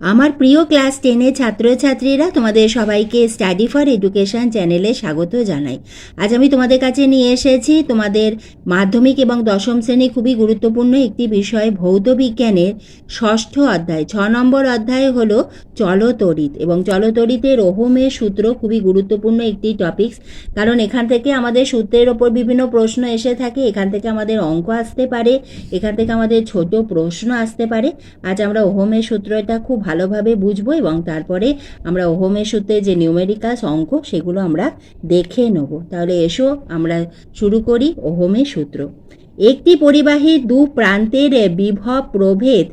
আমার প্রিয় ক্লাস টেনের ছাত্রছাত্রীরা, তোমাদের সবাইকে স্টাডি ফর এডুকেশন চ্যানেলে স্বাগত জানাই। আজ আমি তোমাদের কাছে নিয়ে এসেছি তোমাদের মাধ্যমিক এবং দশম শ্রেণি খুবই গুরুত্বপূর্ণ একটি বিষয়, ভৌত বিজ্ঞানের ষষ্ঠ অধ্যায়। ছ নম্বর অধ্যায় হলো চলতরিত এবং চলতরিতের ওহমের সূত্র খুবই গুরুত্বপূর্ণ একটি টপিকস। কারণ এখান থেকে আমাদের সূত্রের ওপর বিভিন্ন প্রশ্ন এসে থাকে, এখান থেকে আমাদের অঙ্ক আসতে পারে, এখান থেকে আমাদের ছোট প্রশ্ন আসতে পারে। আজ আমরা ওহমের সূত্রটা খুব ভালোভাবে বুঝব এবং তারপরে আমরা ওহমের সূত্রে যে নিউমেরিকাস অঙ্ক সেগুলো আমরা দেখে নেব। তাহলে এসো আমরা শুরু করি ওহমের সূত্র। একটি পরিবাহীর দু প্রান্তের বিভব প্রভেদ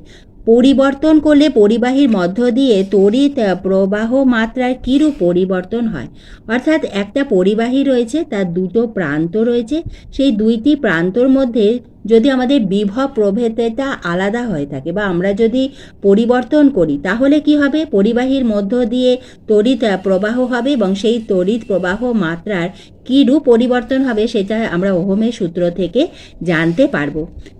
পরিবর্তন করলে পরিবাহীর মধ্য দিয়ে তড়িৎ প্রবাহ মাত্রার কিরূপ পরিবর্তন হয়? অর্থাৎ একটা পরিবাহী রয়েছে, তার দুটো প্রান্ত রয়েছে, সেই দুইটি প্রান্তর মধ্যে যদি আমাদের বিভব প্রভেদটা আলাদা হয়ে থাকে বা আমরা যদি পরিবর্তন করি, তাহলে কি হবে? পরিবাহীর মধ্য দিয়ে তড়িৎ প্রবাহ হবে এবং সেই তড়িৎ প্রবাহ মাত্রার কীরূপ পরিবর্তন হবে সেটা আমরা ওহমের সূত্র থেকে জানতে পারব।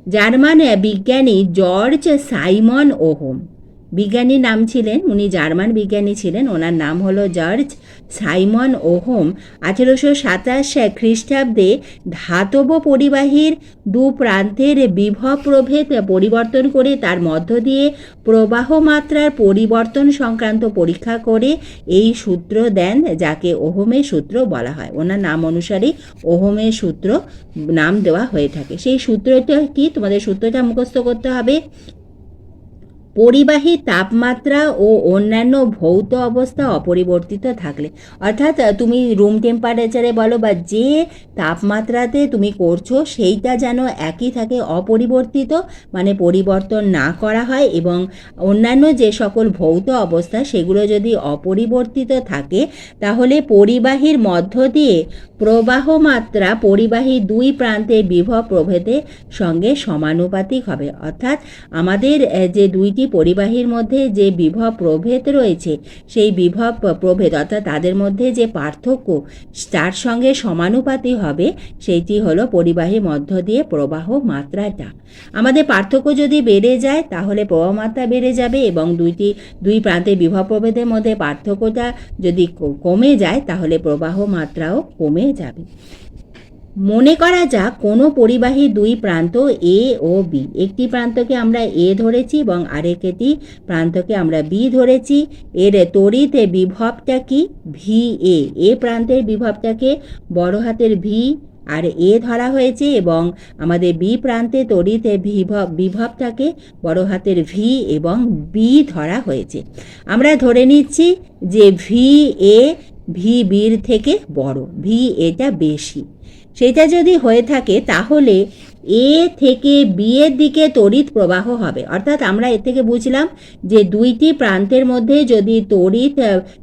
জার্মান বিজ্ঞানী জর্জ সাইমন ওহম বিজ্ঞানীর নাম ছিলেন, উনি জার্মান বিজ্ঞানী ছিলেন, ওনার নাম হলো জর্জ সাইমন ওহম। আঠেরোশো সাতাশ খ্রিস্টাব্দে ধাতব পরিবাহীর দু প্রান্তের বিভব প্রভেদ পরিবর্তন করে তার মধ্য দিয়ে প্রবাহ মাত্রার পরিবর্তন সংক্রান্ত পরীক্ষা করে এই সূত্র দেন, যাকে ওহমের সূত্র বলা হয়। ওনার নাম অনুসারে ওহোমের সূত্র নাম দেওয়া হয়ে থাকে। সেই সূত্রটা কি? তোমাদের সূত্রটা মুখস্থ করতে হবে। পরিবাহী তাপমাত্রা ও অন্যান্য ভৌত অবস্থা অপরিবর্তিত থাকলে। অর্থাৎ তুমি রুম টেম্পারেচারে বলো বা যে তাপমাত্রাতে তুমি করছ, সেইটা যেন একই থাকে, অপরিবর্তিত মানে পরিবর্তন না করা হয় এবং অন্যান্য যে সকল ভৌত অবস্থা, সেগুলো যদি অপরিবর্তিত থাকে, তাহলে পরিবাহীর মধ্য দিয়ে প্রবাহ মাত্রা পরিবাহী দুই প্রান্তের বিভব প্রভেদের সঙ্গে সমানুপাতিক হবে। অর্থাৎ, আমাদের যে দুইটি পরিবাহীর মধ্যে যে বিভব প্রভেদ রয়েছে, সেই বিভব প্রভেদ অর্থাৎ তাদের মধ্যে যে পার্থক্য তার সঙ্গে সমানুপাতি হবে, সেইটি হলো পরিবাহীর মধ্য দিয়ে প্রবাহ মাত্রাটা। আমাদের পার্থক্য যদি বেড়ে যায়, তাহলে প্রবাহ মাত্রা বেড়ে যাবে এবং দুইটি, দুই প্রান্তে বিভব প্রভেদের মধ্যে পার্থক্যটা যদি কমে যায়, তাহলে প্রবাহ মাত্রাও কমে যাবে। মনে করা যাক কোনো পরিবাহী দুই প্রান্ত এ ও বি। একটি প্রান্তকে আমরা এ ধরেছি এবং আরেকটি প্রান্তকে আমরা বি ধরেছি। এর তড়িৎ বিভবটা কি? ভি এ এ প্রান্তের বিভবটাকে বড় হাতের ভি আর এ ধরা হয়েছে এবং আমাদের বি প্রান্তে তড়িৎ বিভব, বিভবটাকে বড় হাতের ভি এবং বি ধরা হয়েছে। আমরা ধরে নিচ্ছি যে ভি এ ভি বির থেকে বড় ভি এটা বেশি। সেটা যদি হয়ে থাকে তাহলে এ থেকে বি এর দিকে তড়িৎ প্রবাহ হবে। অর্থাৎ আমরা এর থেকে বুঝলাম যে দুইটি প্রান্তের মধ্যে যদি তড়িৎ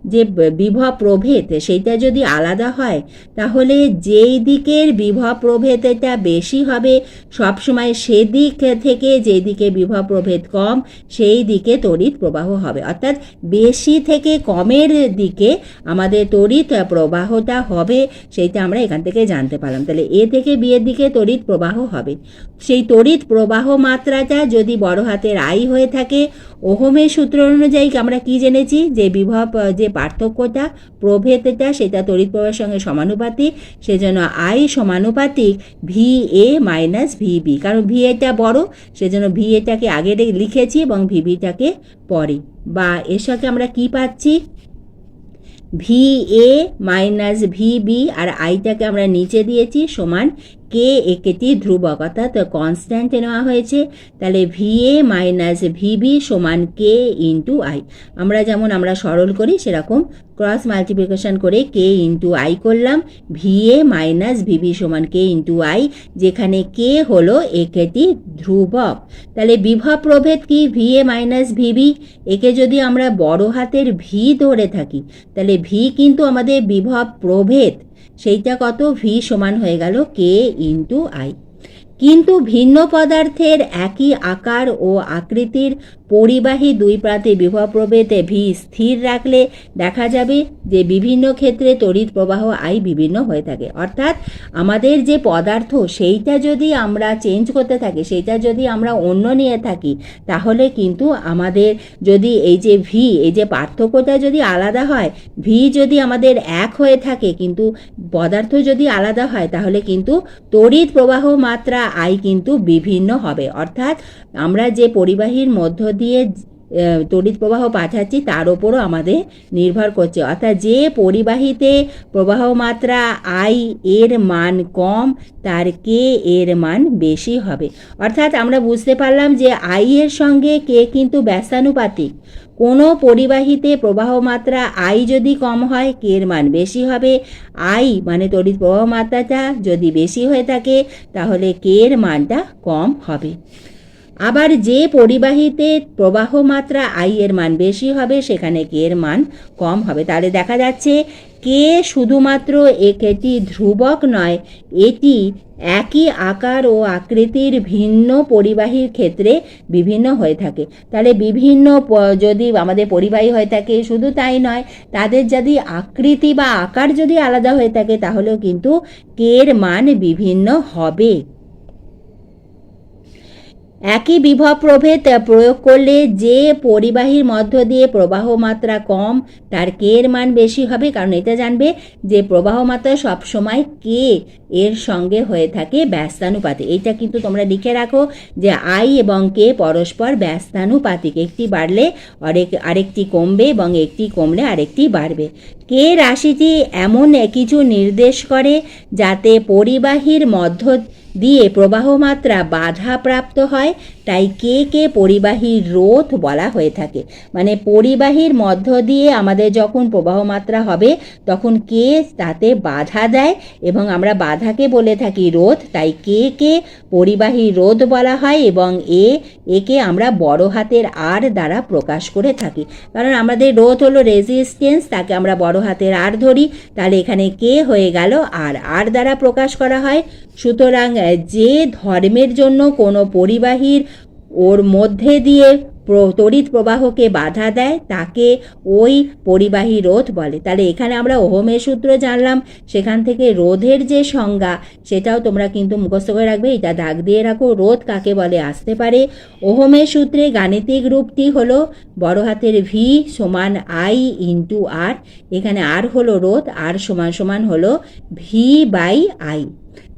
যে বিভব প্রভেদ সেইটা যদি আলাদা হয়, তাহলে যেই দিকের বিভব প্রভেদটা বেশি হবে, সবসময় সেদিক থেকে যেদিকে বিভব প্রভেদ কম, সেই দিকে তড়িৎ প্রবাহ হবে। অর্থাৎ বেশি থেকে কমের দিকে আমাদের তড়িৎ প্রবাহটা হবে, সেইটা আমরা এখান থেকে জানতে পারলাম। তাহলে এ থেকে বি এর দিকে তড়িৎ প্রবাহ হবে। সেই তড়িৎ প্রবাহ মাত্রাটা যদি বড় হাতের আই হয়ে থাকে, ওহমের সূত্র অনুযায়ী আমরা কি জেনেছি? যে বিভব, যে পার্থক্যটা, প্রভেদটা, সেটা তড়িৎ প্রবাহের সঙ্গে সমানুপাতিক, সেজন্য আই সমানুপাতিক V A minus V B. কারণ ভি এটা বড়, সেজন্য ভি এটাকে আগে লিখেছি এবং ভি বিটাকে পরে। বা এর সাথে আমরা কি পাচ্ছি? V A minus V B আর আইটাকে আমরা নিচে দিয়েছি সমান কে একটি ধ্রুবক অর্থাৎ কনস্ট্যান্ট নেওয়া হয়েছে, তাহলে ভি এ মাইনাস ভিবি সমান কে ইন্টু আই আমরা যেমন আমরা সরল করি, সেরকম ক্রস মাল্টিপ্লিকেশন করে কে ইন্টু আই করলাম V A minus V B সমান কে ইন্টু আই যেখানে কে হলো একটি ধ্রুবক। তাহলে বিভব প্রভেদ কি? ভি এ মাইনাস ভিবি একে যদি আমরা বড় হাতের ভি ধরে থাকি, তাহলে ভি কিন্তু আমাদের বিভব প্রভেদ। সেইটা কত? ভি সমান হয়ে গেল কে ইন্টু আই কিন্তু ভিন্ন পদার্থের একই আকার ও আকৃতির পরিবাহী দুই প্রান্তে বিভব প্রভেদে ভি স্থির রাখলে দেখা যাবে যে বিভিন্ন ক্ষেত্রে তড়িৎ প্রবাহ আই বিভিন্ন হয়ে থাকে। অর্থাৎ আমাদের যে পদার্থ সেইটা যদি আমরা চেঞ্জ করতে থাকি, সেইটা যদি আমরা অন্য নিয়ে থাকি, তাহলে কিন্তু আমাদের যদি এই যে ভি, এই যে পার্থক্যটা যদি আলাদা হয়, ভি যদি আমাদের এক হয়ে থাকে কিন্তু পদার্থ যদি আলাদা হয়, তাহলে কিন্তু তড়িৎ প্রবাহ মাত্রা আই কিন্তু বিভিন্ন হবে। অর্থাৎ আমরা যে পরিবাহীর মধ্য দিয়ে তড়িৎ প্রবাহ পাঠাচ্ছি, তার ওপরও আমাদের নির্ভর করছে। অর্থাৎ যে পরিবাহীতে প্রবাহ মাত্রা আই এর মান কম, তার কে এর মান বেশি হবে। অর্থাৎ আমরা বুঝতে পারলাম যে আই এর সঙ্গে কে কিন্তু ব্যস্তানুপাতিক কোনো পরিবাহীতে প্রবাহ মাত্রা আই যদি কম হয়, কে এর মান বেশি হবে? আই মানে তড়িৎ প্রবাহ মাত্রাটা যদি বেশি হয়ে থাকে, তাহলে কে এর মানটা কম হবে? আবার যে পরিবাহীতে প্রবাহ মাত্রা আই এর মান বেশি হবে, সেখানে কে এর মান কম হবে। তাহলে দেখা যাচ্ছে কে শুধুমাত্র একটি ধ্রুবক নয়, এটি একই আকার ও আকৃতির ভিন্ন পরিবাহীর ক্ষেত্রে বিভিন্ন হয়ে থাকে। তাহলে বিভিন্ন যদি আমাদের পরিবাহী হয়ে থাকে, শুধু তাই নয়, তাদের যদি আকৃতি বা আকার যদি আলাদা হয়ে থাকে, তাহলেও কিন্তু কের মান বিভিন্ন হবে। একই বিভব প্রভেদ প্রয়োগ করলে যে পরিবাহীর মধ্য দিয়ে প্রবাহ মাত্রা কম, তার কে এর মান বেশি হবে? কারণ এটা জানবে যে প্রবাহ মাত্রা সবসময় কে এর সঙ্গে হয়ে থাকে ব্যস্তানুপাতিক। এইটা কিন্তু তোমরা লিখে রাখো যে আই এবং কে পরস্পর ব্যস্তানুপাতিক। একটি বাড়লে আরেক আরেকটি কমবে এবং একটি কমলে আরেকটি বাড়বে। কে রাশিটি এমন কিছু নির্দেশ করে যাতে পরিবাহীর মধ্য দিয়ে প্রবাহ মাত্রা বাধাপ্রাপ্ত হয়, তাই কে কে পরিবাহী রোধ বলা হয়ে থাকে। মানে পরিবাহীর মধ্য দিয়ে আমাদের যখন প্রবাহ মাত্রা হবে, তখন কে তাতে বাধা দেয় এবং আমরা বাধাকে বলে থাকি রোধ, তাই কে কে পরিবাহী রোধ বলা হয় এবং এ, একে আমরা বড় হাতের আর দ্বারা প্রকাশ করে থাকি। কারণ আমাদের রোধ হলো রেজিস্ট্যান্স তাকে আমরা বড় হাতের আর ধরি, তাহলে এখানে কে হয়ে গেল, আর আর দ্বারা প্রকাশ করা হয়। সুতরাং যে ধর্মের জন্য কোনো পরিবাহীর ওর মধ্যে দিয়ে তড়িৎ প্রবাহকে বাধা দেয়, তাকে ওই পরিবাহী রোধ বলে। তাহলে এখানে আমরা ওহমের সূত্র জানলাম, সেখান থেকে রোধের যে সংজ্ঞা, সেটাও তোমরা কিন্তু মুখস্থ করে রাখবে। এটা দাগ দিয়ে রাখো, রোধ কাকে বলে আসতে পারে। ওহমের সূত্রে গাণিতিক রূপটি হলো বড় হাতের ভি সমান আই ইন্টু আর, এখানে আর হলো রোধ, আর সমান সমান হলো ভি বাই আই।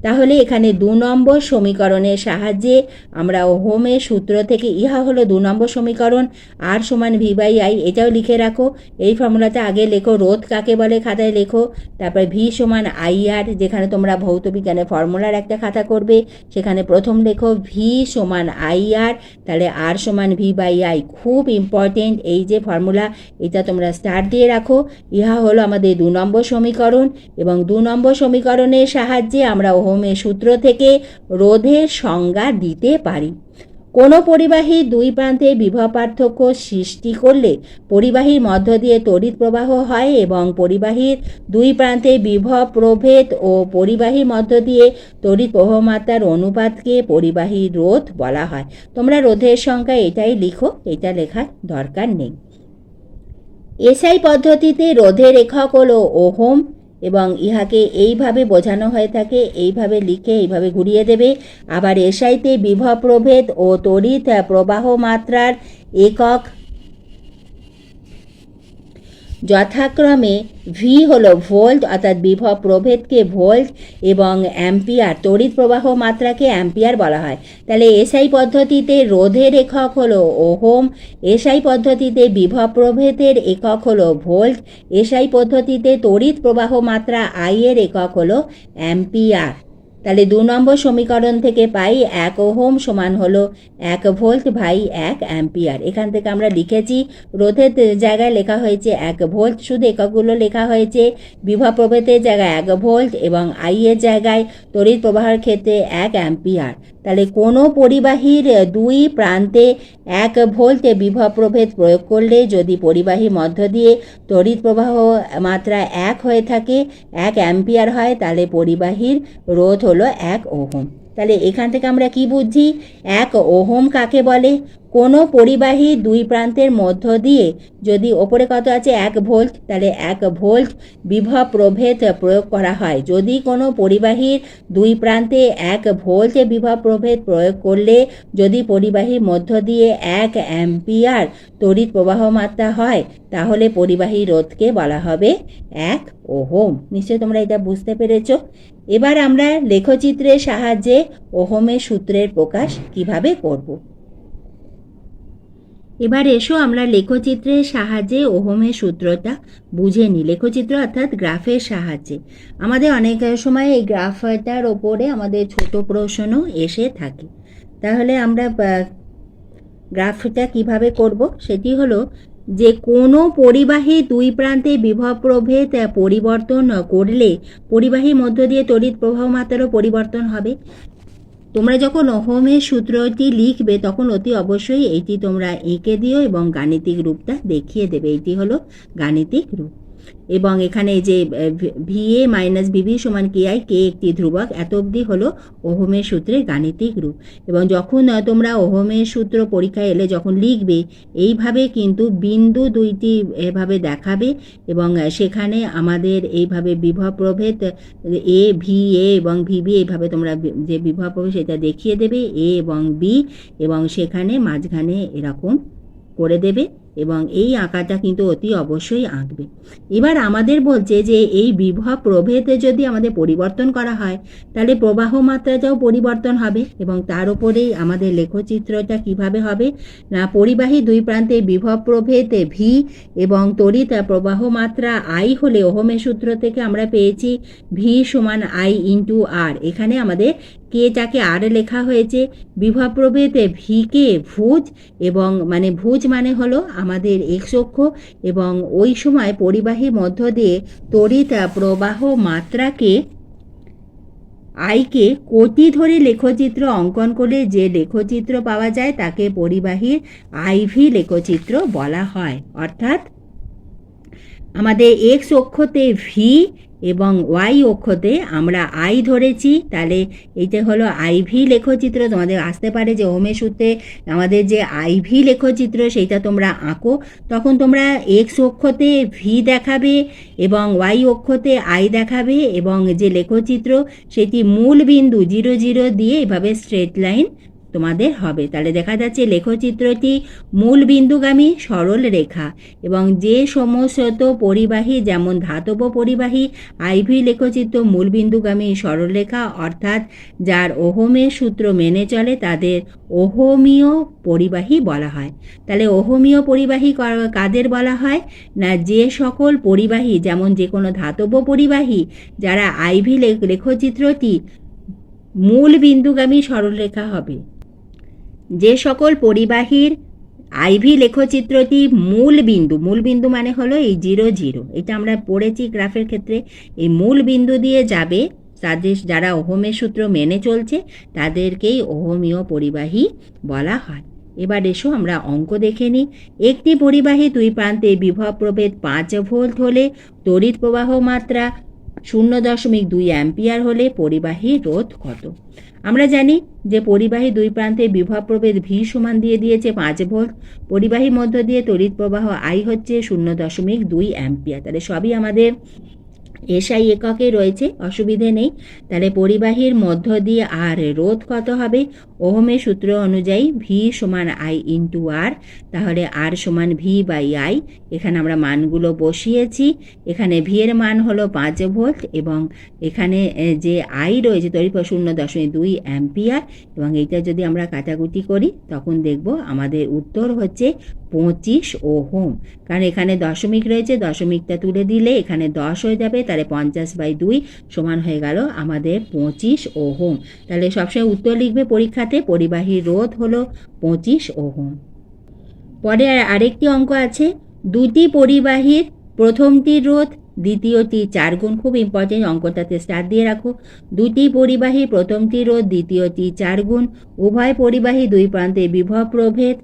তাহলে এখানে দু নম্বর সমীকরণের সাহায্যে আমরা ওহমের সূত্র থেকে, ইহা হলো দু নম্বর সমীকরণ, আর সমান ভি বাই আই এটাও লিখে রাখো। এই ফর্মুলাতে আগে লেখো, রোধ কাকে বলে খাতায় লেখো, তারপর ভি সমান আই আর যেখানে তোমরা ভৌত বিজ্ঞানের ফর্মুলার একটা খাতা করবে, সেখানে প্রথম লেখো ভি সমান আই আর তাহলে আর সমান ভি বাই আই খুব ইম্পর্টেন্ট এই যে ফর্মুলা, এটা তোমরা স্টার্ট দিয়ে রাখো। ইহা হলো আমাদের দু নম্বর সমীকরণ, এবং দু নম্বর সমীকরণের সাহায্যে আমরা ওহমের সূত্র থেকে রোধের সংজ্ঞা দিতে পারি। কোনো পরিবাহী দুই প্রান্তে বিভব পার্থক্য সৃষ্টি করলে পরিবাহীর মধ্য দিয়ে তড়িৎ প্রবাহ হয় এবং পরিবাহীর দুই প্রান্তে বিভব প্রভেদ ও পরিবাহীর মধ্য দিয়ে তড়িৎ প্রবাহমাত্রার অনুপাতকে পরিবাহী রোধ বলা হয়। তোমরা রোধের সংখ্যা এটাই লিখো, এটা লেখার দরকার নেই। এসআই পদ্ধতিতে রোধের একক হলো ওহম এবং ইহাকে এইভাবে বোঝানো হয়ে থাকে, এইভাবে লিখে, এইভাবে ঘুরিয়ে দেবে। আবার এসআইতে বিভব প্রভেদ ও তড়িৎ প্রবাহ মাত্রার একক যথাক্রমে ভি হলো ভোল্ট অর্থাৎ বিভব প্রভেদকে ভোল্ট এবং অ্যাম্পিয়ার তড়িৎ প্রবাহ মাত্রাকে অ্যাম্পিয়ার বলা হয়। তাহলে এসআই পদ্ধতিতে রোধের একক হলো ওহম এসআই পদ্ধতিতে বিভব প্রভেদের একক হলো ভোল্ট এসআই পদ্ধতিতে তড়িৎ প্রবাহ মাত্রা আই এর একক হলো অ্যাম্পিয়ার তাহলে দু নম্বর সমীকরণ থেকে পাই এক ওহম সমান হলো এক ভোল্ট ভাই এক অ্যাম্পিয়ার। এখান থেকে আমরা লিখেছি, রোধের জায়গায় লেখা হয়েছে এক ভোল্ট, শুধু এককগুলো লেখা হয়েছে। বিভব প্রভেদের জায়গায় এক ভোল্ট এবং আইয়ের জায়গায় তড়িৎ প্রবাহের ক্ষেত্রে এক অ্যাম্পিয়ার। তাহলে কোনো পরিবাহীর দুই প্রান্তে এক ভোল্টে বিভব প্রভেদ প্রয়োগ করলে যদি পরিবাহী মধ্য দিয়ে তড়িৎ প্রবাহ মাত্রা এক হয়ে থাকে, এক অ্যাম্পিয়ার হয়, তাহলে পরিবাহীর রোধ হলো এক ওহম। তাহলে এখান থেকে আমরা কি বুঝছি এক ওহম কাকে বলে? কোনো পরিবাহী দুই প্রান্তের মধ্য দিয়ে যদি ওপরে কত আছে? এক ভোল্ট। তাহলে এক ভোল্ট বিভব প্রভেদ প্রয়োগ করা হয়। যদি কোনো পরিবাহীর দুই প্রান্তে এক ভোল্ট বিভব প্রভেদ প্রয়োগ করলে যদি পরিবাহীর মধ্য দিয়ে এক অ্যাম্পিয়ার তড়িৎ প্রবাহ মাত্রা হয়, তাহলে পরিবাহী রোধকে বলা হবে এক ওহম। নিশ্চয়ই তোমরা এটা বুঝতে পেরেছ? এবার আমরা লেখচিত্রের সাহায্যে ওহমের সূত্রের প্রকাশ কীভাবে করব। এবার এসো আমরা লেখচিত্রের সাহায্যে ওহমের সূত্রটা বুঝে নিই। লেখচিত্র অর্থাৎ গ্রাফের সাহায্যে। আমাদের অনেক সময় এই গ্রাফটার ওপরে আমাদের ছোট প্রশ্ন এসে থাকে। তাহলে আমরা গ্রাফটা কীভাবে করব? সেটি হলো যে কোনো পরিবাহী দুই প্রান্তে বিভব প্রভেদ পরিবর্তন করলে পরিবাহীর মধ্য দিয়ে তড়িৎ প্রবাহ মাত্রারও পরিবর্তন হবে। তোমরা যখন অহোমের সূত্রটি লিখবে, তখন অতি অবশ্যই এটি তোমরা এঁকে দিও এবং গাণিতিক রূপটা দেখিয়ে দেবে। এটি হলো গাণিতিক রূপ। এবং এখানে যে ভিএ মাইনাস বিভি সমান কে আই, কে একটি ধ্রুবক, এত অবধি হলো ওহমের সূত্রের গাণিতিক রূপ। এবং যখন তোমরা ওহমের সূত্র পরীক্ষায় এলে যখন লিখবে, এইভাবে কিন্তু বিন্দু দুইটি এভাবে দেখাবে এবং সেখানে আমাদের এইভাবে বিভব প্রভেদ, এ ভি এ এবং ভিবি এইভাবে তোমরা যে বিভব প্রভেদ সেটা দেখিয়ে দেবে, এ এবং বি এবং সেখানে মাঝখানে এরকম করে দেবে। এবং এই আঁকাটা কিন্তু অতি অবশ্যই আঁকবে। এবার আমাদের বলছে যে এই বিভব প্রভেদে যদি আমাদের পরিবর্তন করা হয়, তাহলে প্রবাহ মাত্রাটাও পরিবর্তন হবে এবং তার উপরেই আমাদের লেখচিত্রটা কীভাবে হবে? না, পরিবাহী দুই প্রান্তে বিভব প্রভেদে ভি এবং তড়িৎ প্রবাহ মাত্রা আই হলে ওহমের সূত্র থেকে আমরা পেয়েছি ভি সমান আই ইন্টু আর এখানে আমাদের কেটাকে আর লেখা হয়েছে বিভব প্রভেদে ভিকে ভুজ এবং মানে ভুজ মানে হলো আমাদের এক্স অক্ষ এবং ওই সময় পরিবাহী মধ্য দিয়ে তড়িৎ প্রবাহ মাত্রাকে আইকে কোটি ধরে লেখচিত্র অঙ্কন করলে যে লেখচিত্র পাওয়া যায় তাকে পরিবাহীর আইভি লেখচিত্র বলা হয়। অর্থাৎ আমাদের এক্স অক্ষতে ভি এবং ওয়াই অক্ষতে আমরা আই ধরেছি। তাহলে এইটা হলো আইভি লেখচিত্র। তোমাদের আসতে পারে যে ওমের সূত্রে আমাদের যে আইভি লেখচিত্র, সেইটা তোমরা আঁকো। তখন তোমরা এক্স অক্ষতে ভি দেখাবে এবং ওয়াই অক্ষতে আই দেখাবে এবং যে লেখচিত্র, সেটি মূল বিন্দু জিরো জিরো দিয়ে এভাবে স্ট্রেট লাইন তোমাদের হবে। তাহলে দেখা যাচ্ছে লেখচিত্রটি মূল বিন্দুগামী সরল রেখা এবং যে সমস্ত পরিবাহী, যেমন ধাতব পরিবাহী আইভি লেখচিত্র মূল বিন্দুগামী সরলরেখা অর্থাৎ যার ওহমের সূত্র মেনে চলে, তাদের ওহমীয় পরিবাহী বলা হয়। তাহলে ওহমীয় পরিবাহী কাদের বলা হয়? না, যে সকল পরিবাহী, যেমন যে কোনো ধাতব পরিবাহী, যারা আইভি লেখ- লেখচিত্রটি মূল বিন্দুগামী সরলরেখা হবে। যে সকল পরিবাহীর আইভি লেখচিত্রটি মূল বিন্দু মূল বিন্দু মানে হলো এই জিরো জিরো। এটা আমরা পড়েছি গ্রাফের ক্ষেত্রে। এই মূল বিন্দু দিয়ে যাবে তাদের যারা ওহমের সূত্র মেনে চলছে, তাদেরকেই ওহমীয় পরিবাহী বলা হয়। এবার এসো আমরা অঙ্ক দেখে নিই। একটি পরিবাহী দুই প্রান্তে বিভব প্রভেদ পাঁচ ভোল্ট হলে তড়িৎ প্রবাহ মাত্রা শূন্য দশমিক দুই অ্যাম্পিয়ার হলে পরিবাহী রোধ কত? আমরা জানি যে পরিবাহী দুই প্রান্তে বিভব প্রভেদ ভি সমান দিয়ে দিয়েছে পাঁচ ভোল্ট। পরিবাহী মধ্য দিয়ে তড়িৎ প্রবাহ আই হচ্ছে শূন্য দশমিক দুই অ্যাম্পিয়ার। তাহলে সবই আমাদের এসআই এককে রয়েছে, অসুবিধে নেই। তাহলে পরিবাহীর মধ্য দিয়ে আর রোধ কত হবে? ওহমের সূত্র অনুযায়ী ভি সমান আই ইন্টু আর তাহলে আর সমান ভি বাই আই এখানে আমরা মানগুলো বসিয়েছি। এখানে ভি এর মান হলো পাঁচ ভোল্ট এবং এখানে যে আই রয়েছে প্রবাহ শূন্য দশমিক দুই অ্যাম্পিয়ার এবং এইটা যদি আমরা কাটাকুটি করি, তখন দেখব আমাদের উত্তর হচ্ছে পঁচিশ ওহম। কারণ এখানে দশমিক রয়েছে, দশমিকটা তুলে দিলে এখানে দশ হয়ে যাবে, তাহলে পঞ্চাশ বাই দুই সমান হয়ে গেল আমাদের পঁচিশ ওহম। তাহলে সবসময় উত্তর লিখবে পরীক্ষাতে, পরিবাহী রোধ হলো পঁচিশ ওহম। পরে আর আরেকটি অঙ্ক আছে, দুটি পরিবাহীর প্রথমটির রোধ, দ্বিতীয়টি চার গুণ, খুব ইম্পর্টেন্ট অঙ্কটাতে স্টার দিয়ে রাখো। দুটি পরিবাহী প্রথমটি রোধ, দ্বিতীয়টি চার গুণ, উভয় পরিবাহী দুই প্রান্তে বিভব প্রভেদ।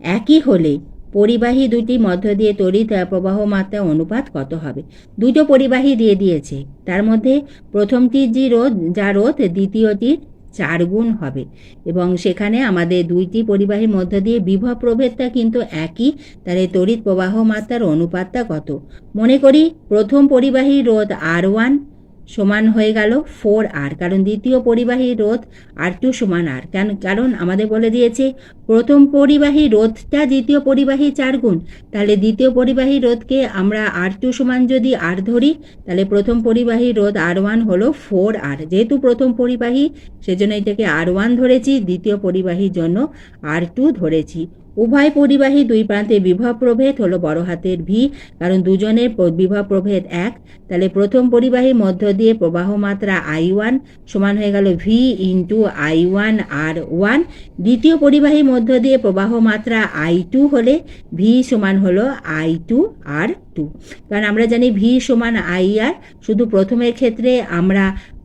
একই হলে পরিবাহী দুটি মধ্য দিয়ে তড়িৎ প্রবাহ মাত্রা অনুপাত কত হবে? দুটো পরিবাহী দিয়ে দিয়েছে। তার মধ্যে প্রথমটির যে রোধ যা রোধ দ্বিতীয়টির চার গুণ হবে। এবং সেখানে আমাদের দুইটি পরিবাহীর মধ্য দিয়ে বিভব প্রভেদটা কিন্তু একই। তাহলে তড়িৎ প্রবাহ মাত্রার অনুপাতটা কত? মনে করি প্রথম পরিবাহী রোধ আর ওয়ান সমান হয়ে গেল ফোর আর। কারণ দ্বিতীয় পরিবাহী রোধ আর টু সমান আর। কেন কারণ আমাদের বলে দিয়েছে, প্রথম পরিবাহী রোধটা দ্বিতীয় পরিবাহী চার গুণ। তাহলে দ্বিতীয় পরিবাহী রোধকে আমরা আর টু সমান যদি আর ধরি, তাহলে প্রথম পরিবাহী রোধ আর ওয়ান হলো ফোর আর। যেহেতু প্রথম পরিবাহী, সেজন্য এটাকে আর ওয়ান ধরেছি, দ্বিতীয় পরিবাহীর জন্য আর টু ধরেছি। উভয় পরিবাহী দুই প্রান্তে বিভব প্রভেদ হলো বড় হাতের ভি, কারণ দুজনের বিভব প্রভেদ এক। তাহলে প্রথম পরিবাহীর মধ্য দিয়ে প্রবাহ মাত্রা আই ওয়ান সমান হয়ে গেল V into I one R one. দ্বিতীয় পরিবাহীর মধ্য দিয়ে প্রবাহ মাত্রা আই টু হলে ভি সমান হলো আই টু আর টু কারণ আমরা জানি ভি সমান আই আর। শুধু প্রথমের ক্ষেত্রে আমরা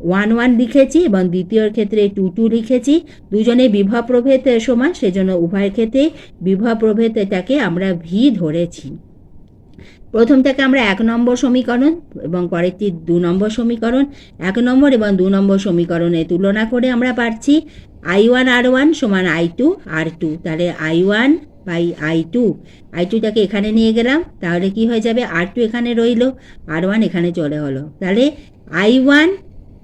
ওয়ান ওয়ান লিখেছি এবং দ্বিতীয়র ক্ষেত্রে টু টু লিখেছি। দুজনে বিভব প্রভেদ সমান, সেজন্য উভয়ের ক্ষেত্রে বিভব প্রভেদ এটাকে আমরা ভি ধরেছি। প্রথমটাকে আমরা এক নম্বর সমীকরণ এবং পরেরটি দু নম্বর সমীকরণ। এক নম্বর এবং দু নম্বর সমীকরণে তুলনা করে আমরা পাচ্ছি আই ওয়ান আর ওয়ান সমান আই টু আর টু। তাহলে I one by I two. I টুটাকে এখানে নিয়ে গেলাম, তাহলে কি হয়ে যাবে? আর টু এখানে রইল, আর ওয়ান এখানে চলে হলো। তাহলে আই ওয়ান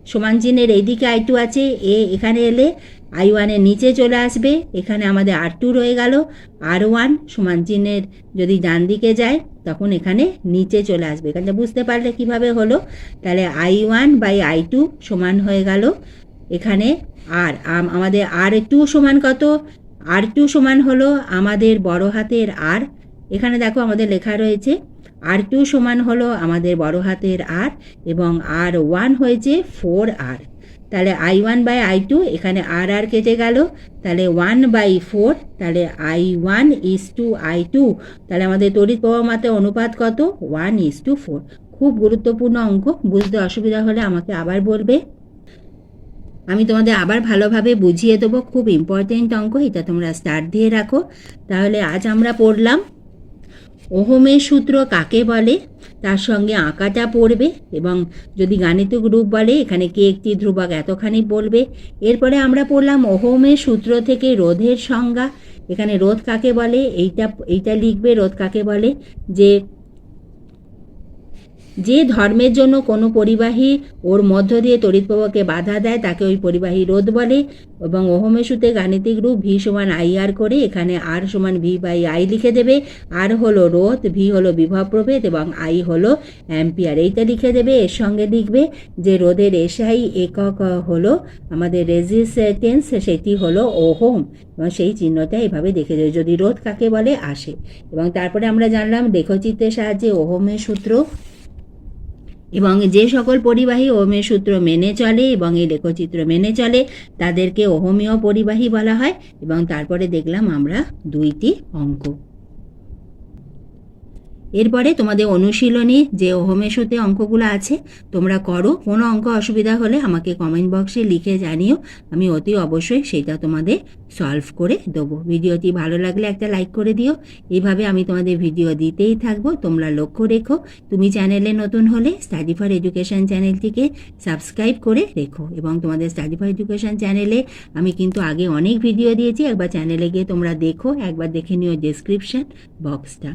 সমান চিহ্নের এইদিকে আই টু আছে, এ এখানে এলে আই ওয়ানের নিচে চলে আসবে, এখানে আমাদের আর টু রয়ে গেল। আর ওয়ান সমান চিহ্নের যদি ডান দিকে যায়, তখন এখানে নিচে চলে আসবে। এখানে বুঝতে পারলে কীভাবে হলো? তাহলে I one by I two সমান হয়ে গেল। এখানে আর, আম- আমাদের আর টু সমান কত? আর টু সমান হলো আমাদের বড় হাতের আর এখানে দেখো আমাদের লেখা রয়েছে আর টু সমান হলো আমাদের বড় হাতের আর এবং আর ওয়ান হয়েছে ফোর আর তাহলে I one by I two এখানে আর আর কেটে গেল, তাহলে ওয়ান বাই ফোর তাহলে I one is two I two তাহলে আমাদের তড়িৎ প্রবাহ মাত্রার অনুপাত কত? ওয়ান ইস টু ফোর খুব গুরুত্বপূর্ণ অঙ্ক, বুঝতে অসুবিধা হলে আমাকে আবার বলবে। আমি তোমাদের আবার ভালোভাবে বুঝিয়ে দেবো, খুব ইম্পর্টেন্ট অঙ্ক, এটা তোমরা স্টার্ট দিয়ে রাখো। তাহলে আজ আমরা পড়লাম, ওহমের সূত্র কাকে বলে? তার সঙ্গে আঁকাটা পড়বে এবং যদি গাণিতিক রূপ বলে, এখানে কে একটি ধ্রুবক এতখানি বলবে এরপরে আমরা পড়লাম ওহমের সূত্র থেকে রোধের সংজ্ঞা। এখানে রোধ কাকে বলে? এইটা এইটা লিখবে, রোধ কাকে বলে? যে যে ধর্মের জন্য কোনো পরিবাহী ওর মধ্য দিয়ে তড়িৎ প্রবাহকে বাধা দেয়, তাকে ওই পরিবাহী রোধ বলে এবং ওহমের সূত্রে গাণিতিক রূপ ভি সমান আই আর করে এখানে আর সমান ভি বাই আই লিখে দেবে। আর হলো রোধ, ভি হলো বিভব প্রভেদ এবং আই হলো অ্যাম্পিয়ার। এইটা লিখে দেবে, এর সঙ্গে লিখবে যে রোধের এসআই একক হলো আমাদের রেজিস্ট্যান্স সেটি হলো ওহম। এবং সেই চিহ্নটা এভাবে দেখে দেবে, যদি রোধ কাকে বলে, আসে। এবং তারপরে আমরা জানলাম লেখচিত্রের সাহায্যে ওহমের সূত্র এবং যে সকল পরিবাহী ওমের সূত্র মেনে চলে এবং এই লেখচিত্র মেনে চলে, তাদেরকে ওহমীয় পরিবাহী বলা হয় এবং তারপরে দেখলাম আমরা দুইটি অঙ্ক। এরপরে তোমাদের অনুশীলনী যে ওহমের সূত্রে অঙ্কগুলো আছে, তোমরা করো। কোনো অঙ্ক অসুবিধা হলে আমাকে কমেন্ট বক্সে লিখে জানিও। আমি অতি অবশ্যই সেটা তোমাদের সলভ করে দেবো। ভিডিওটি ভালো লাগলে একটা লাইক করে দিও। এইভাবে আমি তোমাদের ভিডিও দিতেই থাকব। তোমরা লক্ষ্য রেখো। তুমি চ্যানেলে নতুন হলে স্টাডি ফর এডুকেশন চ্যানেলটিকে সাবস্ক্রাইব করে রেখো। এবং তোমাদের স্টাডি ফর এডুকেশন চ্যানেলে আমি কিন্তু আগে অনেক ভিডিও দিয়েছি। একবার চ্যানেলে গিয়ে তোমরা দেখো। একবার দেখে নিও ডেসক্রিপশন বক্সটা